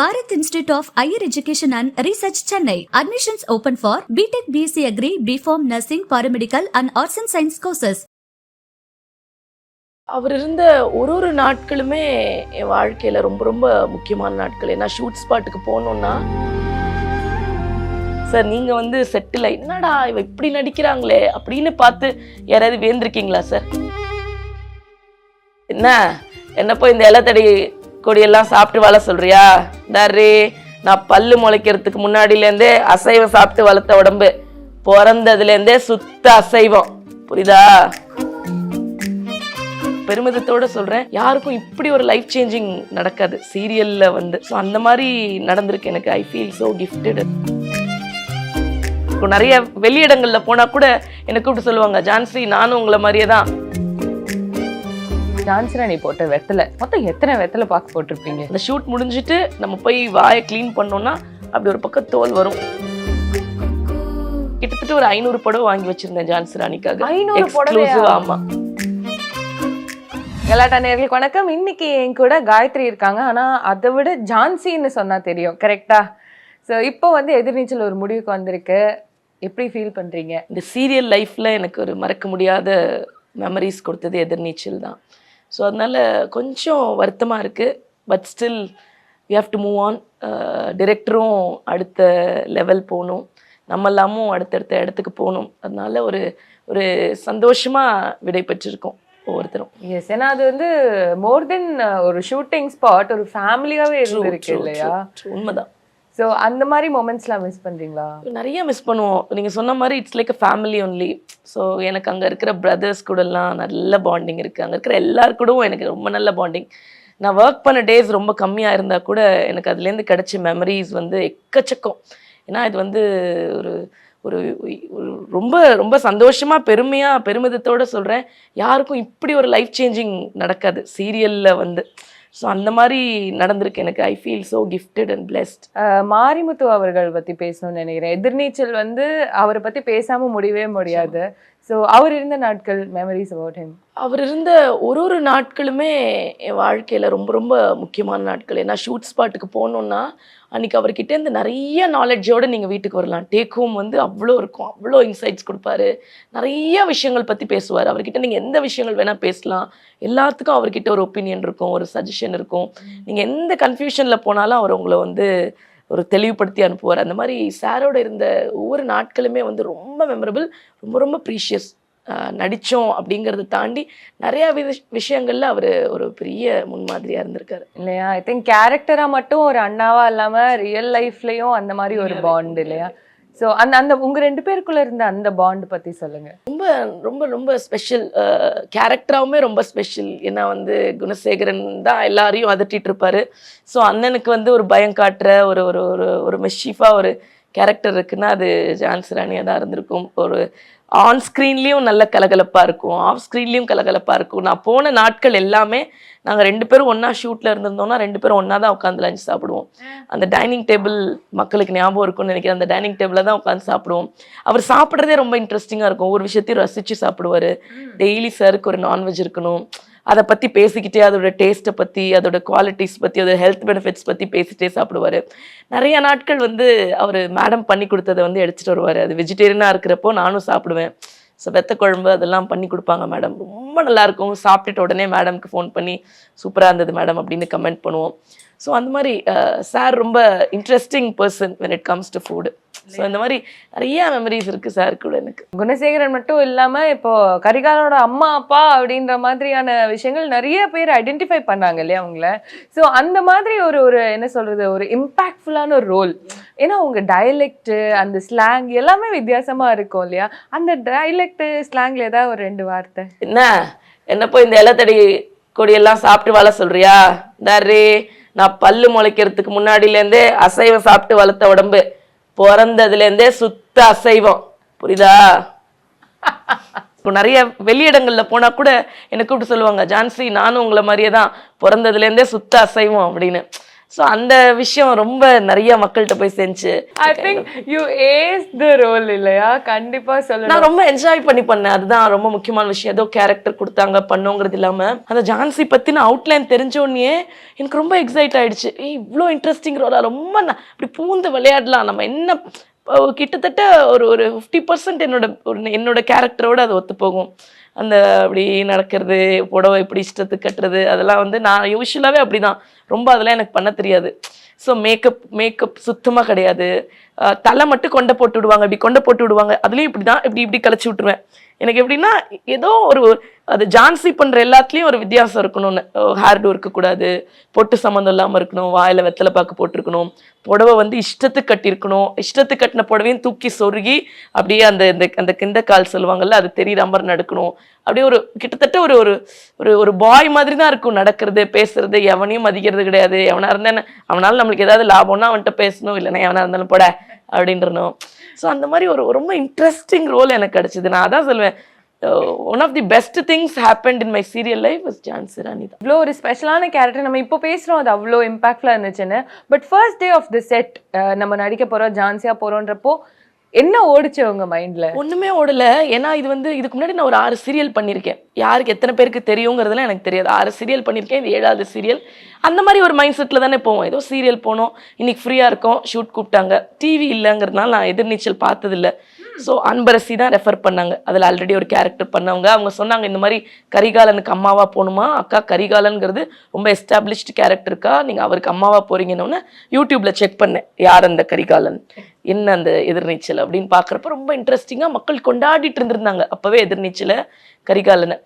Bharat institute of higher education and research Chennai. Admissions open for BTech BSc agri BPharm nursing paramedical and arts and science courses அவர் இருந்த ஒரு ஒரு நாட்களுமே என் வாழ்க்கையில ரொம்ப ரொம்ப முக்கியமான நாட்கள். ஏன்னா ஷூட் ஸ்பாட்டுக்கு போகணுன்னா சார் நீங்கள் வந்து செட்டில் என்னடா இவ இப்படி நடிக்கிறாங்களே? அப்படின்னு பார்த்து யாராவது வேந்திருக்கீங்களா சார்? என்ன? என்ன போய் இந்த இலத்தடி கொடியெல்லாம் சாப்பிட்டு வளர சொல்றியா? தர்ரி நான் பல்லு முளைக்கிறதுக்கு முன்னாடியிலேருந்தே அசைவம் சாப்பிட்டு வளர்த்த உடம்பு. பிறந்ததுலேருந்தே சுத்த அசைவம். புரியுதா? பெருமிதத்தோட சொல்கிறேன் யாருக்கும் இப்படி ஒரு லைஃப் சேஞ்சிங் நடக்காது. சீரியலில் வந்து ஸோ அந்த மாதிரி நடந்திருக்கு எனக்கு. I feel so gifted. இப்போ நிறைய வெளியிடங்களில் போனால் கூட என்னை கூப்பிட்டு சொல்லுவாங்க ஜான்சி நானும் உங்களை மாதிரியே தான் நீ போட்ட வெத்தலை. மொத்தம் எத்தனை வெத்தலை பாக்கு போட்டிருப்பீங்க? அந்த ஷூட் முடிஞ்சிட்டு நம்ம போய் வாயை க்ளீன் பண்ணோம்னா அப்படி ஒரு பக்கம் தோல் வரும். கிட்டத்தட்ட ஒரு ஐநூறு புடவை வாங்கி வச்சிருந்தேன் ஜான்சி ராணிக்காக 500 புடவையா? Exclusive, ஆமா. கலாட்டா நேர்களுக்கு வணக்கம். இன்னைக்கு என் கூட காயத்ரி இருக்காங்க. ஆனா அதை விட ஜான்சின்னு சொன்னா தெரியும். கரெக்டா ஸோ இப்போ வந்து எதிர்நீச்சல் ஒரு முடிவுக்கு வந்திருக்கு. எப்படி ஃபீல் பண்றீங்க? இந்த சீரியல் லைஃப்பில் எனக்கு ஒரு மறக்க முடியாத மெமரிஸ் கொடுத்தது எதிர்நீச்சல் தான். ஸோ அதனால கொஞ்சம் வருத்தமாக இருக்குது but still we have to move on டிரெக்டரும் அடுத்த லெவல் போகணும். நம்ம எல்லாமும் அடுத்தடுத்த இடத்துக்கு போகணும். அதனால ஒரு ஒரு சந்தோஷமாக விடை பெற்றிருக்கோம் ஒவ்வொருத்தரும். எஸ் ஏன்னா அது வந்து மோர் தென் ஒரு ஷூட்டிங் ஸ்பாட் ஒரு ஃபேமிலியாவே இருந்திருக்கு இல்லையா. உண்மைதான். ஸோ அந்த மாதிரி மொமெண்ட்ஸ்லாம் மிஸ் பண்ணுறீங்களா நிறைய மிஸ் பண்ணுவோம். நீங்கள் சொன்ன மாதிரி it's like a family only so எனக்கு அங்கே இருக்கிற பிரதர்ஸ் கூடலாம் நல்ல பாண்டிங் இருக்குது அங்கே இருக்கிற எல்லார் கூடவும் எனக்கு ரொம்ப நல்ல பாண்டிங் நான் ஒர்க் பண்ண டேஸ் ரொம்ப கம்மியாக இருந்தால் கூட எனக்கு அதுலேருந்து கிடைச்ச மெமரிஸ் வந்து எக்கச்சக்கம். ஏன்னா இது வந்து ஒரு ஒரு ஒரு ரொம்ப ரொம்ப சந்தோஷமாக பெருமையாக பெருமிதத்தோட சொல்கிறேன் யாருக்கும் இப்படி ஒரு லைஃப் சேஞ்சிங் நடக்காது. சீரியலில் வந்து. ஸோ அந்த மாதிரி நடந்திருக்கு எனக்கு. I feel so gifted and uh Marimuthu அவர்கள் பத்தி பேசணும்னு நினைக்கிறேன். எதிர்நீச்சல் வந்து அவரை பத்தி பேசாம முடியவே முடியாது. ஸோ அவர் இருந்த நாட்கள் மெமரிஸ் அபவுட் ஹிம் அவர் இருந்த ஒரு ஒரு நாட்களுமே என் வாழ்க்கையில் ரொம்ப ரொம்ப முக்கியமான நாட்கள். ஏன்னா ஷூட் ஸ்பாட்டுக்கு போகணுன்னா அன்றைக்கி அவர்கிட்ட இருந்து நிறைய நாலேஜோடு நீங்கள் வீட்டுக்கு வரலாம். டேக் ஹோம் வந்து அவ்வளோ இருக்கும். அவ்வளோ இன்சைட்ஸ் கொடுப்பாரு. நிறைய விஷயங்கள் பற்றி பேசுவார். அவர்கிட்ட நீங்கள் எந்த விஷயங்கள் வேணால் பேசலாம். எல்லாத்துக்கும் அவர்கிட்ட ஒரு ஒப்பீனியன் இருக்கும் ஒரு சஜஷன் இருக்கும். நீங்கள் எந்த கன்ஃபியூஷனில் போனாலும் அவர் உங்களை வந்து ஒரு தெளிவுபடுத்தி அனுப்புவார். அந்த மாதிரி சாரோட இருந்த ஒவ்வொரு நாட்களுமே வந்து ரொம்ப மெமரபிள் ரொம்ப ரொம்ப ப்ரீஷியஸ் நடித்தோம் அப்படிங்கிறத தாண்டி நிறையா வித விஷயங்கள்ல அவர் ஒரு பெரிய முன்மாதிரியாக இருந்திருக்காரு. இல்லையா? ஐ திங்க் கேரக்டரா மட்டும் ஒரு அண்ணாவா இல்லாம ரியல் லைஃப்லயும் அந்த மாதிரி ஒரு பாண்ட் இல்லையா? ஸோ அந்த அந்த உங்கள் ரெண்டு பேருக்குள்ளே இருந்த அந்த பாண்ட் பற்றி சொல்லுங்கள் ரொம்ப ரொம்ப ரொம்ப ஸ்பெஷல் கேரக்டராகவுமே ரொம்ப ஸ்பெஷல் ஏன்னா வந்து குணசேகரன் தான் எல்லாரையும் அதட்டிகிட்டு இருப்பார். ஸோ அண்ணனுக்கு வந்து ஒரு பயம் காட்டுற ஒரு ஒரு ஒரு ஒரு மெஷீஃபாக ஒரு கேரக்டர் இருக்குன்னா அது ஜான்சி ராணியாக தான் இருந்திருக்கும். ஒரு ஆன் ஸ்க்ரீன்லேயும் நல்ல கலகலப்பாக இருக்கும். ஆஃப் ஸ்க்ரீன்லேயும் கலகலப்பாக இருக்கும். நான் போன நாட்கள் எல்லாமே நாங்கள் ரெண்டு பேரும் ஒன்றா ஷூட்டில் இருந்திருந்தோம்னா ரெண்டு பேரும் ஒன்றா தான் உட்காந்து லஞ்ச் சாப்பிடுவோம். அந்த டைனிங் டேபிள் மக்களுக்கு ஞாபகம் இருக்கும்னு நினைக்கிறேன். அந்த டைனிங் டேபிளில் தான் உட்காந்து சாப்பிடுவோம். அவர் சாப்பிட்றதே ரொம்ப இன்ட்ரெஸ்டிங்காக இருக்கும். ஒவ்வொரு விஷயத்தையும் ரசித்து சாப்பிடுவார். டெய்லி சருக்கு ஒரு நான்வெஜ் இருக்கணும். அதை பற்றி பேசிக்கிட்டே அதோட டேஸ்ட்டை பற்றி அதோட குவாலிட்டிஸ் பற்றி அதோட ஹெல்த் பெனிஃபிட்ஸ் பற்றி பேசிகிட்டே சாப்பிடுவார். நிறைய நாட்கள் வந்து அவர் மேடம் பண்ணி கொடுத்ததை வந்து எடுத்துகிட்டு வருவார். அது வெஜிடேரியனாக இருக்கிறப்போ நானும் சாப்பிடுவேன். ஸோ வெத்த குழம்பு அதெல்லாம் பண்ணி கொடுப்பாங்க மேடம் ரொம்ப நல்லா இருக்கும். சாப்பிட்டுட்டு உடனே மேடம்க்கு ஃபோன் பண்ணி சூப்பராக இருந்தது மேடம் அப்படின்னு கமெண்ட் பண்ணுவோம். ஸோ அந்த மாதிரி சார் ரொம்ப interesting person when it comes to food. So இந்த மாதிரி நிறைய மெமரிஸ் இருக்குது சார் கூட எனக்கு. குணசேகரன் மட்டும் இல்லாம இப்போ கரிகாலனோட அம்மா அப்பா அப்படின்ற மாதிரியான விஷயங்கள் நிறைய பேர் ஐடென்டிஃபை பண்ணாங்க இல்லையா அவங்கள? ஸோ அந்த மாதிரி ஒரு ஒரு என்ன சொல்றது ஒரு இம்பாக்ட்ஃபுல்லான ஒரு ரோல் ஏன்னா உங்க டயலெக்ட் அந்த ஸ்லாங் எல்லாமே வித்தியாசமா இருக்கும் இல்லையா? அந்த டயலெக்ட் ஸ்லாங்ல ஏதாவது ஒரு ரெண்டு வார்த்தை? என்ன? என்ன போய் இந்த இலத்தடி கொடியெல்லாம் சாப்பிட்டு வளர சொல்றியா? தர்ரி நான் பல்லு முளைக்கிறதுக்கு முன்னாடியிலேருந்தே அசைவம் சாப்பிட்டு வளர்த்த உடம்பு. பிறந்ததுலேருந்தே சுத்த அசைவம். புரியுதா? இப்போ நிறைய வெளியிடங்களில் போனால் கூட என்னை கூப்பிட்டு சொல்லுவாங்க ஜான்சி நானும் உங்களை மாதிரியே தான். பிறந்ததுலேருந்தே சுத்த அசைவம் அப்படின்னு. ஸோ அந்த விஷயம் ரொம்ப நிறைய மக்கள்கிட்ட போய் செஞ்சு. I think you ace the role இல்லையா? கண்டிப்பா சொல்லணும். நான் ரொம்ப என்ஜாய் பண்ணி பண்ணேன். அதுதான் ரொம்ப முக்கியமான விஷயம். ஏதோ கேரக்டர் கொடுத்தாங்க பண்ணோங்கிறது இல்லாம. அந்த ஜான்சி பத்தின அவுட்லைன் தெரிஞ்ச உடனே எனக்கு ரொம்ப எக்ஸைட் ஆயிடுச்சு. ஏய் இவ்வளோ இன்ட்ரெஸ்டிங் ரோலா ரொம்ப இப்படி பூந்து விளையாடலாம். நம்ம என்ன கிட்டத்தட்ட ஒரு ஒரு ஃபிஃப்டி பர்சன்ட் என்னோட ஒரு என்னோட கேரக்டரோடு அது ஒத்து போகும். அந்த அப்படி நடக்கிறது புடவை இப்படி இஷ்டத்துக்கு கட்டுறது அதெல்லாம் வந்து நான் யூஸ்வலாகவே அப்படிதான். ரொம்ப அதெல்லாம் எனக்கு பண்ண தெரியாது. ஸோ மேக்கப் மேக்கப் சுத்தமாக கிடையாது. தலை மட்டும் கொண்டை போட்டு விடுவாங்க இப்படி கொண்டை போட்டு விடுவாங்க. அதுலேயும் இப்படி தான் இப்படி இப்படி கழிச்சு விட்டுருவேன். எனக்கு எப்படின்னா ஏதோ ஒரு அது ஜான்சி பண்ணுற எல்லாத்துலேயும் ஒரு வித்தியாசம் இருக்கணும்னு. ஹேர்டு இருக்கக்கூடாது பொட்டு சம்மந்தம் இல்லாமல் இருக்கணும் வாயில் வெத்தலை பாக்கு போட்டிருக்கணும் புடவை வந்து இஷ்டத்துக்கு கட்டியிருக்கணும் இஷ்டத்துக்கு கட்டின புடவையும் தூக்கி சொருகி அப்படியே அந்த இந்த அந்த கிந்த கால் சொல்லுவாங்கல்ல அது தெரியுற மாதிரி நடக்கணும். அப்படியே ஒரு கிட்டத்தட்ட ஒரு ஒரு ஒரு ஒரு பாய் மாதிரி தான் இருக்கும் நடக்கிறது பேசுறது எவனையும் மதிக்கிறது கிடையாது. எவனாக இருந்தா அவனால் நம்மளுக்கு ஏதாவது லாபம்னா அவன்கிட்ட பேசணும் இல்லைன்னா எவனாக இருந்தாலும் போட அப்படின்றனும் ஸோ அந்த மாதிரி ஒரு ரொம்ப இன்ட்ரெஸ்டிங் ரோல் எனக்கு கிடைச்சது. நான் அதான் சொல்லுவேன் one of the best things happened in my serial life is Jhansi Rani தான். இவ்வளோ ஒரு ஸ்பெஷலான கேரக்டர் நம்ம இப்போ பேசுகிறோம் அது அவ்வளோ இம்பாக்ட்ஃபுல்லாக இருந்துச்சுன்னு. But first day of the set நம்ம நடிக்க போகிறோம் ஜான்சியாக போகிறோன்றப்போ என்ன ஓடிச்சு உங்க மைண்ட்ல ஒண்ணுமே ஓடல. ஏன்னா இது வந்து இதுக்கு முன்னாடி நான் ஒரு ஆறு சீரியல் பண்ணியிருக்கேன் யாருக்கு எத்தனை பேருக்கு தெரியுங்கிறதுலாம் எனக்கு தெரியாது. ஆறு சீரியல் பண்ணியிருக்கேன் இது ஏழாவது சீரியல் அந்த மாதிரி ஒரு மைண்ட் செட்டில் தானே போவோம். ஏதோ சீரியல் போனோம் இன்னைக்கு ஃப்ரீயாக இருக்கோம் ஷூட் கூப்பிட்டாங்க. டிவி இல்லைங்கிறதுனால நான் எதிர்நீச்சல் பார்த்ததில்ல. ஸோ அன்பரசி தான் ரெஃபர் பண்ணாங்க. அதில் ஆல்ரெடி ஒரு கேரக்டர் பண்ணவங்க. அவங்க சொன்னாங்க இந்த மாதிரி கரிகாலனுக்கு அம்மாவா போகணுமா? அக்கா கரிகாலன்கிறது ரொம்ப எஸ்டாப்ளிஷ்டு கேரக்டருக்கா நீங்கள் அவருக்கு அம்மாவா போறீங்கன்னு யூடியூப்ல செக் பண்ணேன். யார் அந்த கரிகாலன்? என்ன அந்த எதிர்நீச்சல் அப்படின்னு பார்க்குறப்ப ரொம்ப இன்ட்ரெஸ்டிங்காக மக்கள் கொண்டாடிட்டு இருந்திருந்தாங்க. அப்போவே எதிர்நீச்சலை கரிகாலனை.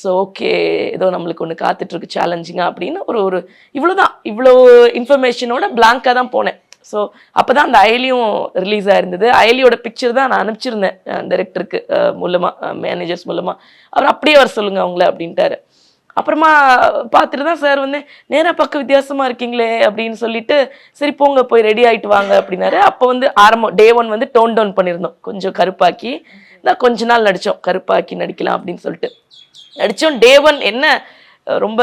ஸோ ஓகே ஏதோ நம்மளுக்கு ஒன்று காத்துட்ருக்கு சேலஞ்சிங்காக அப்படின்னு ஒரு ஒரு இவ்வளோதான் இவ்வளோ இன்ஃபர்மேஷனோட பிளாங்காக தான் போனேன். ஸோ அப்போ தான் அந்த அயலியும் ரிலீஸ் ஆயிருந்தது. அயலியோட பிக்சர் தான் நான் அனுப்பிச்சிருந்தேன் டைரக்டருக்கு மூலமாக மேனேஜர்ஸ் மூலமாக அவர் அப்படியே வர சொல்லுங்கள் அவங்கள அப்படின்ட்டாரு. அப்புறமா பார்த்துட்டு தான் சார் வந்து நேராக பக்கம் வித்தியாசமாக இருக்கீங்களே அப்படின்னு சொல்லிட்டு சரி போங்க போய் ரெடி ஆகிட்டு வாங்க அப்படின்னாரு. அப்போ வந்து ஆரம்பம் டே ஒன் வந்து டோன் டவுன் பண்ணியிருந்தோம். கொஞ்சம் கருப்பாக்கி. தான் கொஞ்ச நாள் நடித்தோம் கருப்பாக்கி நடிக்கலாம் அப்படின்னு சொல்லிட்டு. நடித்தோம் டே ஒன் என்ன ரொம்ப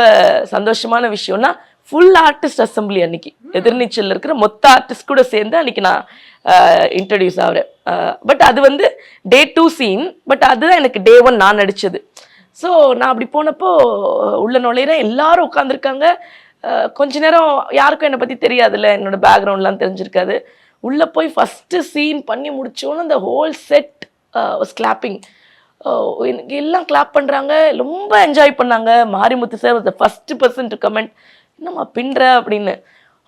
சந்தோஷமான விஷயம்னா ஃபுல் ஆர்டிஸ்ட் அசம்பிளி அன்னைக்கு. எதிர்நீச்சல் இருக்கிற மொத்த ஆர்டிஸ்ட் கூட சேர்ந்து அன்னைக்கு நான் இன்ட்ரடியூஸ் ஆகிறேன். பட் அது வந்து டே டூ சீன் பட் அதுதான் எனக்கு டே ஒன் நான் நடித்தது ஸோ நான் அப்படி போனப்போ உள்ள நுழையிறேன் எல்லாரும் உட்காந்துருக்காங்க கொஞ்ச நேரம் யாருக்கும் என்னை பற்றி தெரியாதுல்ல. என்னோட பேக்ரவுண்ட்லாம் தெரிஞ்சிருக்காது. உள்ளே போய் ஃபஸ்ட்டு சீன் பண்ணி முடிச்சோன்னு அந்த ஹோல் செட் வாஸ் கிளாப்பிங் எனக்கு எல்லாம் கிளாப் பண்ணுறாங்க ரொம்ப என்ஜாய் பண்ணாங்க. Marimuthu sir was the first person to comment என்னம்மா பின்ற அப்படின்னு.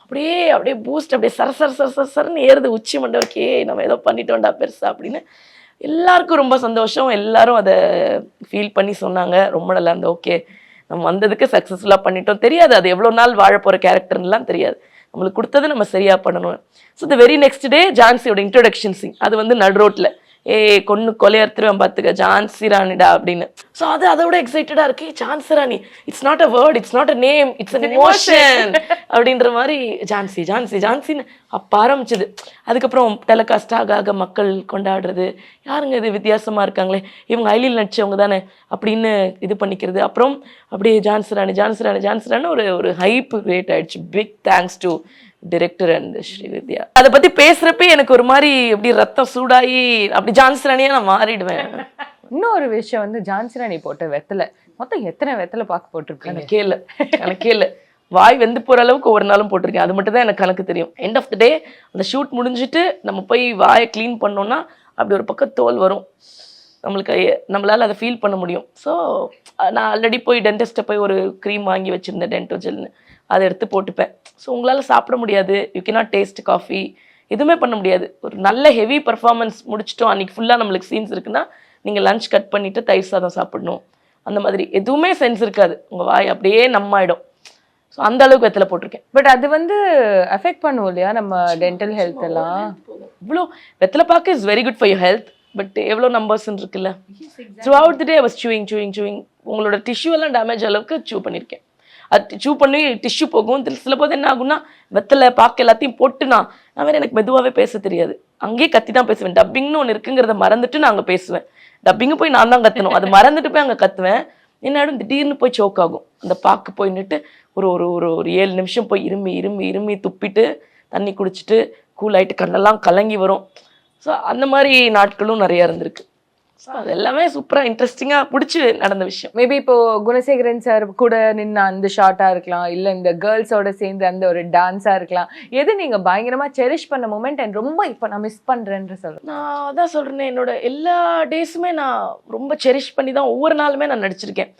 அப்படியே அப்படியே பூஸ்ட் அப்படியே சர சர சர சர சரன்னு ஏறுது உச்சி மண்டை ஓகே நம்ம ஏதோ பண்ணிட்டோம்டா பெருசா அப்படின்னு. எல்லாருக்கும் ரொம்ப சந்தோஷம். எல்லாரும் அதை ஃபீல் பண்ணி சொன்னாங்க. ரொம்ப நல்லா இருந்தது. ஓகே நம்ம வந்ததுக்கு சக்ஸஸ்ஃபுல்லாக பண்ணிட்டோம். தெரியாது. அது எவ்வளோ நாள் வாழ போகிற கேரக்டர்லாம் தெரியாது. நம்மளுக்கு கொடுத்தது நம்ம சரியாக பண்ணணும். So the very next day ஜான்சியோட introduction சிங் அது வந்து நடு ரோட்டில் ஏய் கொன்னு கொலையறுத்துருவேன் பார்த்துக்க ஜான்சி ராணிடா அப்படின்னு. ஸோ அது அதோட எக்ஸைட்டடாக இருக்கு. Jhansi Rani it's not a word it's not a name it's an emotion அப்படின்ற மாதிரி ஜான்சி ஜான்சி ஜான்சின்னு அப்போ ஆரம்பிச்சது. அதுக்கப்புறம் டெலிகாஸ்ட் ஆக ஆக மக்கள் கொண்டாடுறது. யாருங்க இது வித்தியாசமா இருக்காங்களே? இவங்க ஐலியில் நடிச்சவங்க தானே? அப்படின்னு இது பண்ணிக்கிறது. அப்புறம் அப்படியே ஜான்சி ராணி ஜான்சி ராணி ஜான்சி ராணி ஒரு ஒரு ஹைப் கிரியேட் ஆயிடுச்சு. Big thanks to director and Srividya அதை பத்தி பேசுறப்ப எனக்கு ஒரு மாதிரி அப்படி ரத்தம் சூடாகி அப்படி ஜான்சி ராணியா நான் மாறிடுவேன். இன்னொரு விஷயம் வந்து ஜான்சி ராணி போட்ட வெத்தலை. மொத்தம் எத்தனை வெத்தலை பாக்கு போட்டிருக்கீங்க கணக்கே இல்லை கணக்கே இல்லை வாய் வெந்து போற அளவுக்கு ஒரு நாளும் போட்டிருக்கேன். அது மட்டும் தான் எனக்கு கணக்கு தெரியும். எண்ட் ஆஃப் த டே அந்த ஷூட் முடிஞ்சிட்டு நம்ம போய் வாயை க்ளீன் பண்ணோம்னா அப்படி ஒரு பக்கம் தோல் வரும். நம்மளுக்கு நம்மளால அதை ஃபீல் பண்ண முடியும். ஸோ நான் ஆல்ரெடி போய் டென்டிஸ்ட்டை போய் ஒரு க்ரீம் வாங்கி வச்சிருந்தேன் டென்டோஜெல்னு அதை எடுத்து போட்டுப்பேன். ஸோ உங்களால் சாப்பிட முடியாது. யூ cannot டேஸ்ட் காஃபி எதுவுமே பண்ண முடியாது. ஒரு நல்ல ஹெவி பர்ஃபார்மன்ஸ் முடிச்சிட்டோம். அன்னைக்கு ஃபுல்லாக நம்மளுக்கு சீன்ஸ் இருக்குன்னா நீங்கள் லஞ்ச் கட் பண்ணிட்டு தயிர் சாதம் சாப்பிடணும். அந்த மாதிரி எதுவுமே சென்ஸ் இருக்காது. உங்கள் வாய் அப்படியே நம்மாயிடும் ஸோ அந்த அளவுக்கு வெத்தலை போட்டிருக்கேன். பட் அது வந்து அஃபெக்ட் பண்ணுவோம் இல்லையா? நம்ம டென்டல் ஹெல்த் எல்லாம். இவ்வளோ வெத்தலை பார்க்க is very good for your health but எவ்வளோ நம்பர்ஸ்ன்னு இருக்குல்ல? Throughout the day was chewing chewing chewing உங்களோட டிஷ்யூ எல்லாம் டேமேஜ் அளவுக்கு சூ பண்ணியிருக்கேன் அது சூ பண்ணி டிஷ்யூ போகும். சில போது என்ன ஆகும்னா வெத்தலை பாக்கு எல்லாத்தையும் போட்டு நான் வேறு வேற எனக்கு மெதுவாகவே பேச தெரியாது. அங்கேயே கத்தி தான் பேசுவேன். டப்பிங்னு ஒன்று இருக்குங்கிறத மறந்துட்டு நான் அங்கே பேசுவேன். டப்பிங்கு போய் நான் தான் கத்தணும். அது மறந்துட்டு போய் அங்கே கத்துவேன். என்னாடும் திடீர்னு போய் சோக் ஆகும். அந்த பாக்கு போய் நின்று ஒரு ஒரு ஒரு ஒரு ஏழு நிமிஷம் போய் இருமி இருமி இருமி துப்பிட்டு தண்ணி குடிச்சிட்டு கூல் ஆகிட்டு கண்ணெல்லாம் கலங்கி வரும். ஸோ அந்த மாதிரி நாட்களும் நிறையா இருந்திருக்கு. ஸோ அது எல்லாமே சூப்பராக இன்ட்ரெஸ்டிங்காக பிடிச்சி நடந்த விஷயம். மேபி இப்போ குணசேகரன் சார் கூட நின்ன அந்த ஷார்ட்டா இருக்கலாம் இல்ல இந்த கேர்ள்ஸோட சேர்ந்து அந்த ஒரு டான்ஸா இருக்கலாம். எது நீங்க பயங்கரமா செரிஷ் பண்ண மூமெண்ட் அண்ட் ரொம்ப இப்போ நான் மிஸ் பண்றேன்னு சொல்லுங்க. நான் அதான் சொல்கிறேனே என்னோட எல்லா டேஸுமே நான் ரொம்ப செரிஷ் பண்ணி தான் ஒவ்வொரு நாளுமே நான் நடிச்சிருக்கேன்.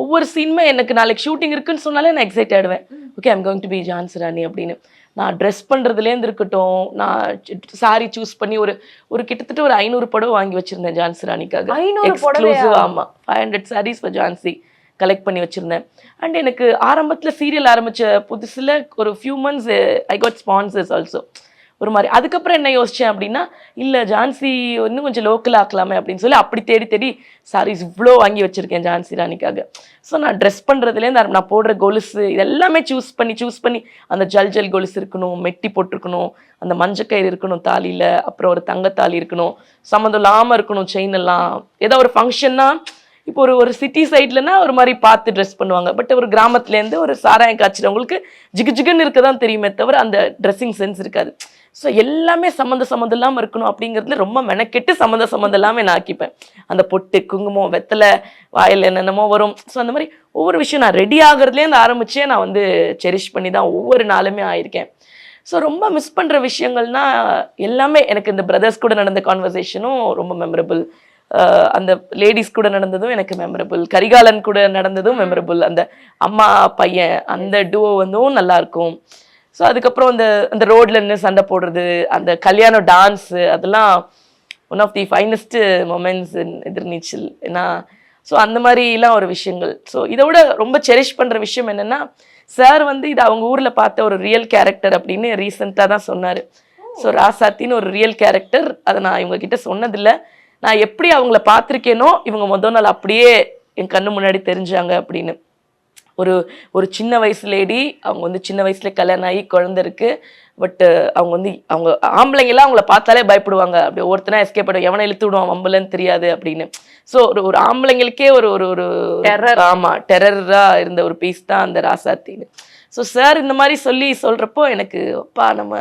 ஒவ்வொரு சீனுமே எனக்கு நாளைக்கு ஷூட்டிங் இருக்குன்னு சொன்னாலே நான் excite ஆகிடுவேன் okay I'm going to be Jhansi Rani அப்படின்னு. நான் ட்ரெஸ் பண்ணுறதுலேருந்து இருக்கட்டும் நான் சாரி சூஸ் பண்ணி ஒரு ஒரு கிட்டத்தட்ட ஒரு ஐநூறு புடவை வாங்கி வச்சிருந்தேன் ஜான்சி ராணிக்காக 500 புடவையா? எக்ஸ்க்ளூசிவ் ஆமாம் five hundred saris for Jhansi collect பண்ணி வச்சிருந்தேன். அண்ட் எனக்கு ஆரம்பத்தில் சீரியல் ஆரம்பிச்ச புதுசில் ஒரு few months I got sponsors also ஒரு மாதிரி. அதுக்கப்புறம் என்ன யோசித்தேன் அப்படின்னா இல்லை ஜான்சி இன்னும் கொஞ்சம் லோக்கல் ஆக்கலாமே அப்படின்னு சொல்லி அப்படி தேடி தேடி சாரீஸ் இவ்வளோ வாங்கி வச்சுருக்கேன் ஜான்சி ராணிக்காக. ஸோ நான் ட்ரெஸ் பண்ணுறதுலேருந்து நான் போடுற கொலுசு இதெல்லாமே சூஸ் பண்ணி சூஸ் பண்ணி அந்த ஜல் ஜல் கொலுசு இருக்கணும் மெட்டி போட்டிருக்கணும் அந்த மஞ்சக்கயிறு இருக்கணும் தாலியில் அப்புறம் ஒரு தங்கத்தாலி இருக்கணும் சம்மந்தம் இல்லாமல் இருக்கணும் செயின் எல்லாம். ஏதோ ஒரு ஃபங்க்ஷன்னா இப்போ ஒரு ஒரு சிட்டி சைட்லனா ஒரு மாதிரி பார்த்து ட்ரெஸ் பண்ணுவாங்க. பட் ஒரு கிராமத்துலேருந்து ஒரு சாராயம் காய்ச்சிறவங்களுக்கு ஜிகு ஜிகுன்னு இருக்க தான் தெரியுமே தவிர அந்த ட்ரெஸ்ஸிங் சென்ஸ் இருக்காது. ஸோ எல்லாமே சம்மந்த சம்மந்தம் இல்லாமல் இருக்கணும் அப்படிங்கிறதுல ரொம்ப மெனக்கெட்டு சம்மந்த சம்மந்தம் இல்லாமல் நான் ஆக்கிப்பேன். அந்த பொட்டு குங்குமம் வெத்தலை வாயில் என்னென்னமோ வரும். ஸோ அந்த மாதிரி ஒவ்வொரு விஷயம் நான் ரெடி ஆகிறதுலேருந்து ஆரம்பிச்சே நான் வந்து செரிஷ் பண்ணி தான் ஒவ்வொரு நாளுமே ஆயிருக்கேன். ஸோ ரொம்ப மிஸ் பண்ணுற விஷயங்கள்னா எல்லாமே எனக்கு இந்த பிரதர்ஸ் கூட நடந்த கான்வர்சேஷனும் ரொம்ப மெமரபிள் அந்த லேடிஸ் கூட நடந்ததும் எனக்கு மெமரபிள் கரிகாலன் கூட நடந்ததும் மெமரபிள் அந்த அம்மா பையன் அந்த டூவோ வந்தும் நல்லா இருக்கும். ஸோ அதுக்கப்புறம் அந்த அந்த ரோட்ல நின்று சண்டை போடுறது அந்த கல்யாணம் டான்ஸு அதெல்லாம் one of the finest moments in Ethirneechal. ஏன்னா ஸோ அந்த மாதிரிலாம் ஒரு விஷயங்கள். ஸோ இதை விட ரொம்ப செரிஷ் பண்ணுற விஷயம் என்னென்னா சார் வந்து இது அவங்க ஊரில் பார்த்த ஒரு ரியல் கேரக்டர் அப்படின்னு ரீசெண்டாக தான் சொன்னார். ஸோ ராசாத்தின்னு ஒரு ரியல் கேரக்டர் அதை நான் இவங்க கிட்ட சொன்னதில்லை. நான் எப்படி அவங்கள பார்த்துருக்கேனோ இவங்க மொதல் நாள் அப்படியே என் கண்ணு முன்னாடி தெரிஞ்சாங்க அப்படின்னு. ஒரு ஒரு சின்ன வயசு லேடி அவங்க வந்து சின்ன வயசுல கல்யாணம் ஆகி குழந்தை இருக்கு. பட் அவங்க வந்து அவங்க ஆம்பளைங்கெல்லாம் அவங்கள பார்த்தாலே பயப்படுவாங்க. அப்படி ஒருத்தனா எஸ்கேப் பண்ணுவோம் எவனை இழுத்து விடுவான் வம்பலன்னு தெரியாது அப்படின்னு. ஸோ ஒரு ஒரு ஆம்பளைங்களுக்கே ஒரு ஒரு ஒரு Terror. ஆமா டெரரா இருந்த ஒரு பீஸ் தான் அந்த ராசாத்தின்னு. ஸோ சார் இந்த மாதிரி சொல்லி சொல்றப்போ எனக்கு அப்பா நம்ம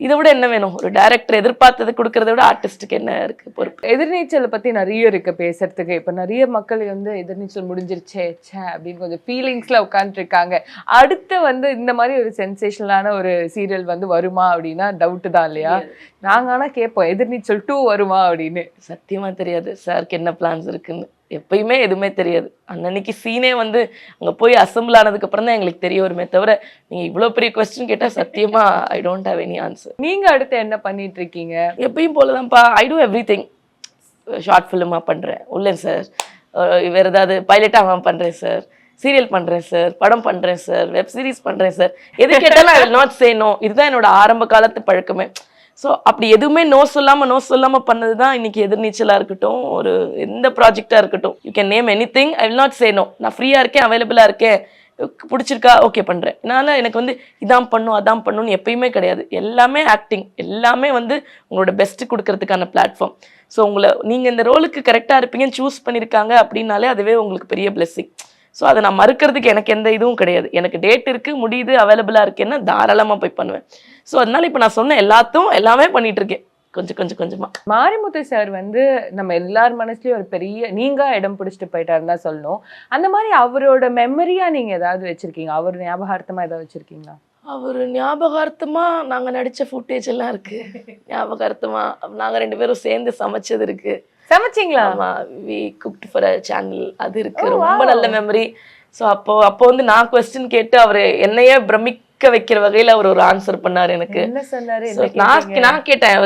இதை விட என்ன வேணும்? ஒரு டைரக்டர் எதிர்பார்த்தது கொடுக்கறத விட ஆர்டிஸ்ட்டுக்கு என்ன இருக்கு பொறுப்பு? எதிர்நீச்சலை பத்தி நிறைய இருக்கு பேசுறதுக்கு. இப்ப நிறைய மக்கள் வந்து எதிர்நீச்சல் முடிஞ்சிருச்சே ச்சே அப்படின்னு கொஞ்சம் ஃபீலிங்ஸ்ல உட்காந்துட்டு இருக்காங்க. அடுத்து வந்து இந்த மாதிரி ஒரு சென்சேஷனலான ஒரு சீரியல் வந்து வருமா அப்படின்னா டவுட் தான் இல்லையா? நாங்க ஆனா கேட்போம் எதிர்நீச்சல் டூ வருமா அப்படின்னு. சத்தியமா தெரியாது சாருக்கு என்ன பிளான்ஸ் இருக்குன்னு. எப்பயுமே எதுவுமே தெரியாது. அன்னன்னைக்கு சீனே வந்து அங்க போய் அசம்பிள் ஆனதுக்கு அப்புறம் தான் எங்களுக்கு தெரிய வருமே தவிர நீங்க இவ்வளவு பெரிய கொஸ்டின் கேட்டா சத்தியமா I don't have any answer நீங்க அடுத்து என்ன பண்ணிட்டு இருக்கீங்க? எப்பயும் போலதான்ப்பா. I do everything short ஃபிலிமாக பண்ணுறேன் உள்ளேன் சார் வேறு ஏதாவது பைலட்டாக பண்ணுறேன் சார் சீரியல் பண்ணுறேன் சார் படம் பண்ணுறேன் சார் வெப் சீரிஸ் பண்ணுறேன் சார் எது கேட்டாலும் I will not say no இதுதான் என்னோட ஆரம்ப காலத்து பழக்கமே. ஸோ அப்படி எதுவுமே நோ சொல்லாமல் நோ சொல்லாமல் பண்ணது தான் இன்னைக்கு எதிர்நீச்சலாக இருக்கட்டும் ஒரு எந்த ப்ராஜெக்டாக இருக்கட்டும். You can name anything I will not say no நான் ஃப்ரீயாக இருக்கேன் அவைலபிளாக இருக்கேன் பிடிச்சிருக்கா ஓகே பண்ணுறேன் அதனால் எனக்கு வந்து இதான் பண்ணும் அதான் பண்ணும்னு எப்பயுமே கிடையாது. எல்லாமே ஆக்டிங் எல்லாமே வந்து உங்களோட பெஸ்ட்டு கொடுக்கறதுக்கான பிளாட்ஃபார்ம் ஸோ உங்களை நீங்கள் இந்த ரோலுக்கு கரெக்டாக இருப்பீங்கன்னு சூஸ் பண்ணியிருக்காங்க அப்படின்னாலே அதுவே உங்களுக்கு பெரிய பிளெஸ்ஸிங் ஸோ அதை நான் மறுக்கிறதுக்கு எனக்கு எந்த இதுவும் கிடையாது. எனக்கு டேட் இருக்குது முடியுது அவைலபிளாக இருக்கேன்னா தாராளமாக போய் பண்ணுவேன். ஸோ அதனால இப்போ நான் சொன்ன எல்லாத்தையும் எல்லாமே பண்ணிட்டு இருக்கேன். கொஞ்சம் கொஞ்சம் கொஞ்சமாக மாரிமுத்து சார் வந்து நம்ம எல்லார் மனசுலயும் ஒரு பெரிய நீங்க இடம் பிடிச்சிட்டு போயிட்டாருன்னு தான் சொல்லணும். அந்த மாதிரி அவரோட மெமரியா நீங்க ஏதாவது வச்சிருக்கீங்க அவர் ஞாபகார்த்தமா ஏதாவது வச்சிருக்கீங்களா? அவர் ஞாபகார்த்தமா நாங்க நடிச்ச ஃபுட்டேஜ் எல்லாம் இருக்கு. ஞாபகார்த்தமா நாங்க ரெண்டு பேரும் சேர்ந்து சமைச்சது இருக்கு. சமைச்சிங்களா? ஆமா we cooked for a channel அது இருக்கு. Oh, ரொம்ப. நல்ல மெமரி ஸோ அப்போ அப்போ வந்து நான் கொஸ்டின் கேட்டு அவர் என்னையே பிரமிக்க வைக்கிற வகையில அவர் ஒரு ஆன்சர் பண்ணாரு எனக்கு. நான் கேட்டேன்.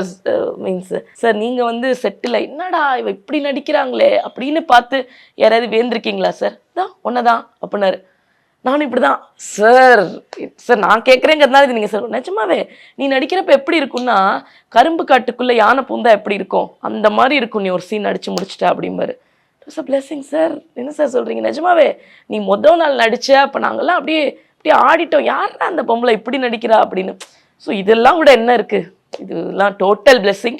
மீன்ஸ் சார் நீங்க வந்து செட்டில் என்னடா இவ இப்படி நடிக்கிறாங்களே? அப்படின்னு பார்த்து யாராவது வேந்திருக்கீங்களா சார் தான் ஒன்னதான் அப்படின்னாரு. நானும் இப்படி தான் சார் சார் நான் கேட்குறேங்கிறதுனால இது நீங்கள் சார் நிஜமாவே நீ நடிக்கிறப்ப எப்படி இருக்கும்னா கரும்பு காட்டுக்குள்ளே யானை பூந்தா எப்படி இருக்கும்? அந்த மாதிரி இருக்கும் நீ ஒரு சீன் நடித்து முடிச்சிட்ட அப்படிம்பாரு. இட்ஸ் அ பிளெஸிங் சார் என்ன சார் சொல்கிறீங்க நிஜமாவே நீ மொதல் நாள் நடிச்ச அப்போ நாங்கெல்லாம் அப்படியே அப்படியே ஆடிட்டோம். யாரா அந்த பொம்பளை இப்படி நடிக்கிறா அப்படின்னு. ஸோ இதெல்லாம் கூட என்ன இருக்குது இதெல்லாம் டோட்டல் blessing.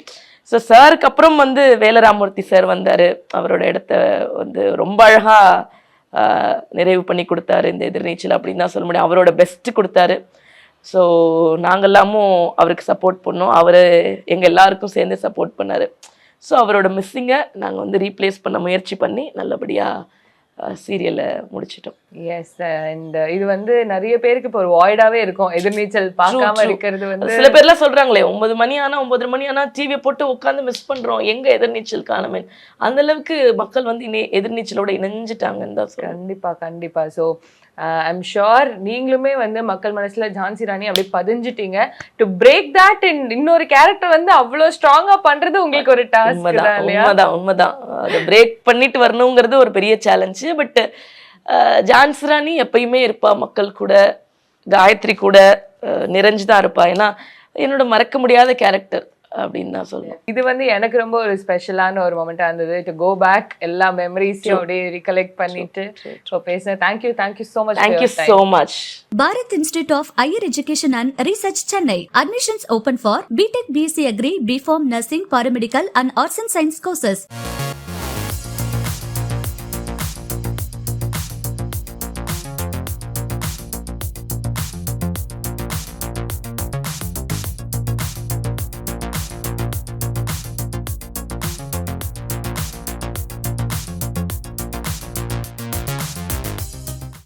ஸோ சாருக்கு அப்புறம் வந்து வேலராமூர்த்தி சார் வந்தார். அவரோட இடத்த வந்து ரொம்ப அழகாக நிறைவு பண்ணி கொடுத்தாரு இந்த எதிர்நீச்சல் அப்படின்னு தான் சொல்ல முடியும். அவரோட பெஸ்ட் கொடுத்தாரு. ஸோ நாங்கெல்லாமும் அவருக்கு சப்போர்ட் பண்ணோம். அவர் எங்கள் எல்லாருக்கும் சேர்ந்து சப்போர்ட் பண்ணாரு. ஸோ அவரோட மிஸ்ஸிங்கை நாங்கள் வந்து ரீப்ளேஸ் பண்ண முயற்சி பண்ணி நல்லபடியாக சீரியலை முடிச்சிட்டோம். எஸ் இந்த இது வந்து நிறைய பேருக்கு இப்போ ஒரு வாய்டாவே இருக்கும். எதிர்நீச்சல் பார்க்காம. இருக்கிறது வந்து சில பேர்லாம் சொல்றாங்களே ஒன்பது மணி ஆனா ஒன்பது மணி ஆனா டிவியை போட்டு உட்காந்து மிஸ் பண்றோம். எங்க எதிர்நீச்சல் காணமே அந்த அளவுக்கு மக்கள் வந்து இனி எதிர்நீச்சலோட இணைஞ்சிட்டாங்கன்னு தான் கண்டிப்பா கண்டிப்பா. ஸோ ஐம் ஷுர் நீங்களுமே வந்து மக்கள் மனசுல ஜான்சி ராணி அப்படியே பதிஞ்சிட்டீங்க. டு பிரேக் தட் இன்னொரு கேரக்டர் வந்து அவ்வளவு ஸ்ட்ராங்கா பண்றது உங்களுக்கு ஒரு டாஸ்க் உண்மைதான் உண்மைதான் அதை பிரேக் பண்ணிட்டு வரணுங்கிறது ஒரு பெரிய சேலஞ்சு பட் ஜான்சிராணி எப்பயுமே இருப்பா. மக்கள் கூட காயத்ரி கூட நிறைஞ்சு தான் இருப்பா. ஏன்னா என்னோட மறக்க முடியாத கேரக்டர் அப்படின்னு தான் சொல்லுவேன். இது வந்து எனக்கு ரொம்ப ஒரு ஸ்பெஷலான ஒரு மொமெண்டா இருந்தது. டு கோ பேக் எல்லா மெமரிஸையும் அப்படியே ரீகலெக்ட் பண்ணிட்டு ஸோ பேசுனேன். Thank you thank you so much thank you so much Bharat Institute of Higher Education and Research Chennai. Admissions open for BTech BSc Agri, BPharm Nursing, Paramedical and Arts and Science courses.